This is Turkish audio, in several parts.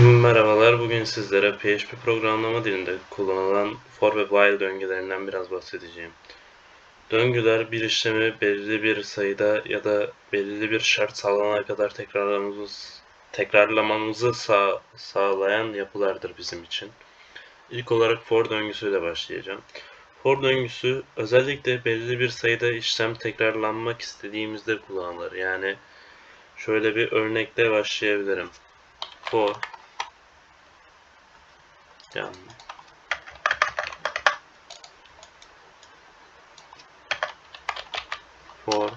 Merhabalar, bugün sizlere PHP programlama dilinde kullanılan for ve while döngülerinden biraz bahsedeceğim. Döngüler bir işlemi belirli bir sayıda ya da belirli bir şart sağlanana kadar tekrarlamamızı, tekrarlamamızı sağ, sağlayan yapılardır bizim için. İlk olarak for döngüsüyle başlayacağım. For döngüsü özellikle belirli bir sayıda işlem tekrarlanmak istediğimizde kullanılır. Yani şöyle bir örnekle başlayabilirim. For yani for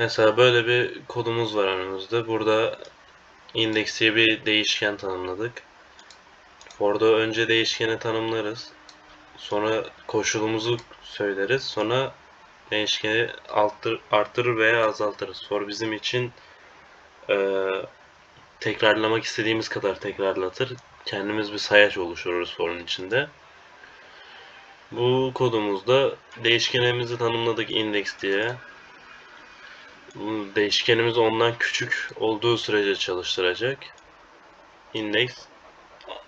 Mesela böyle bir kodumuz var önümüzde. Burada diye bir değişken tanımladık. For'da önce değişkeni tanımlarız. Sonra koşulumuzu söyleriz. Sonra değişkeni arttır, arttırır veya azaltırız. For bizim için e, tekrarlamak istediğimiz kadar tekrarlatır. Kendimiz bir sayaç oluştururuz for'un içinde. Bu kodumuzda değişkenimizi tanımladık index diye. Değişkenimiz ondan küçük olduğu sürece çalıştıracak. Index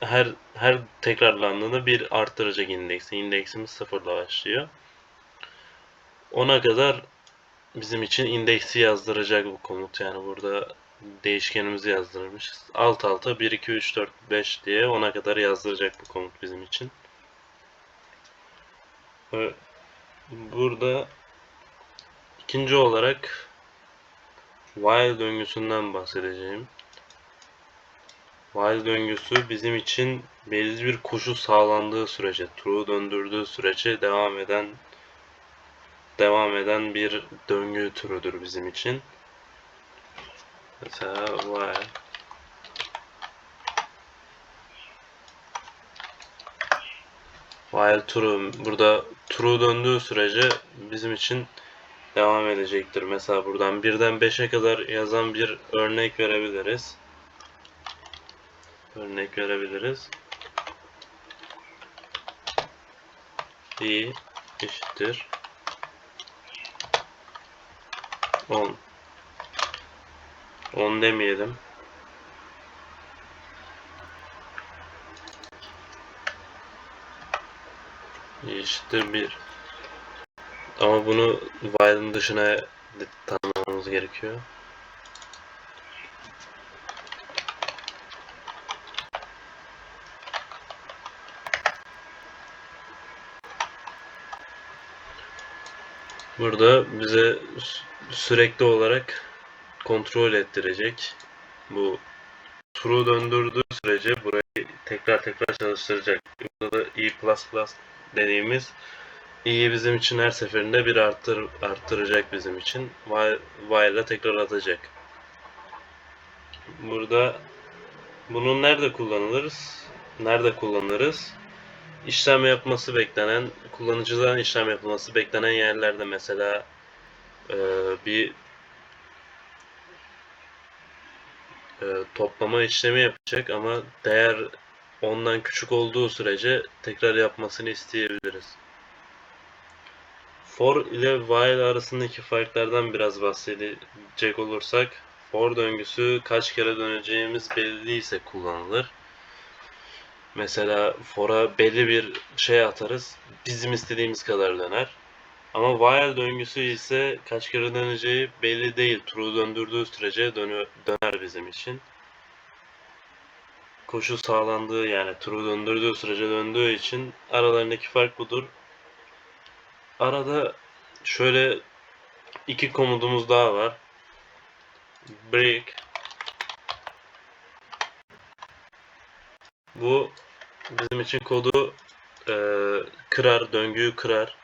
her her tekrarlandığında bir arttıracak indeksi. İndeksimiz sıfırla başlıyor. Ona kadar bizim için indeksi yazdıracak bu komut. Yani burada değişkenimizi yazdırmışız. Alt alta 1, 2, 3, 4, 5 diye ona kadar yazdıracak bu komut bizim için. Burada ikinci olarak while döngüsünden bahsedeceğim. While döngüsü bizim için belirli bir koşu sağlandığı sürece, true döndürdüğü sürece devam eden devam eden bir döngü türüdür bizim için. Mesela while while true burada true döndüğü sürece bizim için devam edecektir. Mesela buradan birden 5'e kadar yazan bir örnek verebiliriz. Örnek verebiliriz. i eşittir 10 10 demeyelim. eşittir 1. Ama bunu while'ın dışına tanımlamamız gerekiyor. Burada bize sürekli olarak kontrol ettirecek. Bu true döndürdüğü sürece burayı tekrar tekrar çalıştıracak. Burada da i++ dediğimiz i'yi bizim için her seferinde bir arttır, arttıracak bizim için. While, while'la tekrar atacak. Burada bunu nerede kullanırız? Nerede kullanırız? İşlem yapması beklenen, kullanıcıdan işlem yapılması beklenen yerlerde mesela e, bir e, toplama işlemi yapacak ama değer ondan küçük olduğu sürece tekrar yapmasını isteyebiliriz. For ile while arasındaki farklardan biraz bahsedecek olursak for döngüsü kaç kere döneceğimiz belli ise kullanılır. Mesela for'a belli bir şey atarız. Bizim istediğimiz kadar döner. Ama while döngüsü ise kaç kere döneceği belli değil. True döndürdüğü sürece dönü döner bizim için. Koşu sağlandığı yani true döndürdüğü sürece döndüğü için aralarındaki fark budur. Arada şöyle iki komutumuz daha var. Break Bu bizim için kodu e, kırar, döngüyü kırar.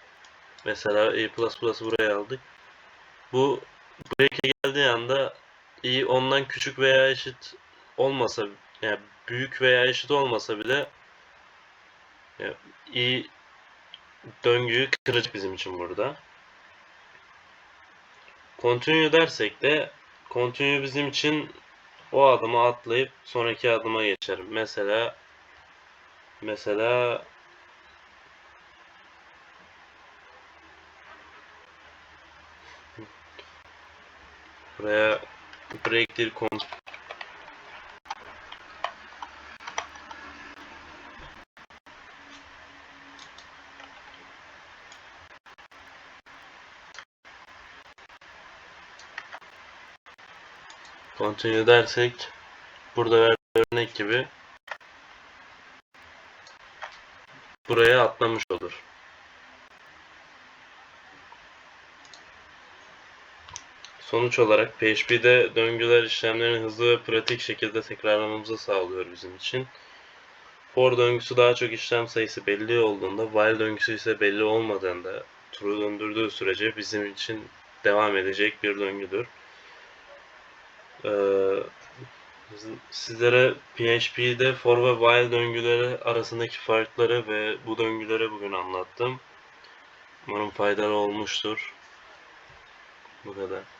Mesela i++ buraya aldık. Bu break'e geldiği anda i ondan küçük veya eşit olmasa yani büyük veya eşit olmasa bile yani i döngüyü kıracak bizim için burada. Continue dersek de continue bizim için o adımı atlayıp sonraki adıma geçerim. Mesela mesela Buraya break değil kon Continue dersek burada örnek gibi buraya atlamış olur. Sonuç olarak PHP'de döngüler işlemlerini hızlı ve pratik şekilde tekrarlamamızı sağlıyor bizim için. For döngüsü daha çok işlem sayısı belli olduğunda, while döngüsü ise belli olmadığında true döndürdüğü sürece bizim için devam edecek bir döngüdür. Ee, sizlere PHP'de for ve while döngüleri arasındaki farkları ve bu döngüleri bugün anlattım. Umarım faydalı olmuştur. Bu kadar.